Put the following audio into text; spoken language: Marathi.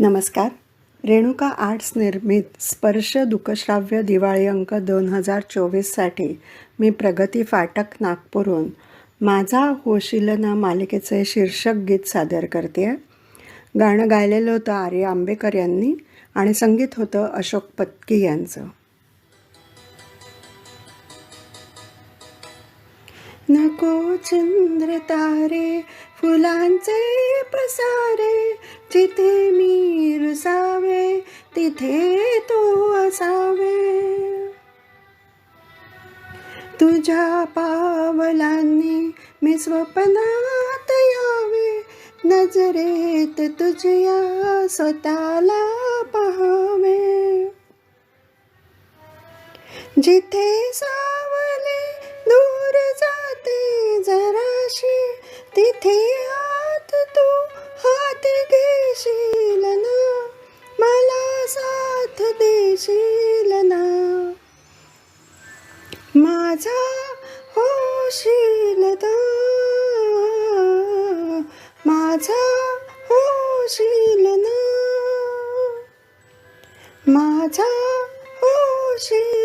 नमस्कार. रेणुका आर्ट्स निर्मित स्पर्श दुकश्राव्य दिवाळी अंक दोन हजार चोवीससाठी मी प्रगती फाटक नागपूरहून. माझा होशील ना मालिकेचे शीर्षक गीत सादर करते. गाणं गायलेलं होतं आर्य आंबेकर यांनी आणि संगीत होतं अशोक पत्की यांचं. नको चंद्र तारे फुलांचे पसारे जिथे मी तिथे तू असावे. तुझ्या पावलांनी मी स्वप्नात यावे. नजरेत तुझ्या स्वतःला पहावे. जिथे सा होशील ना माझा होशील माझा होशील ना माझा होशील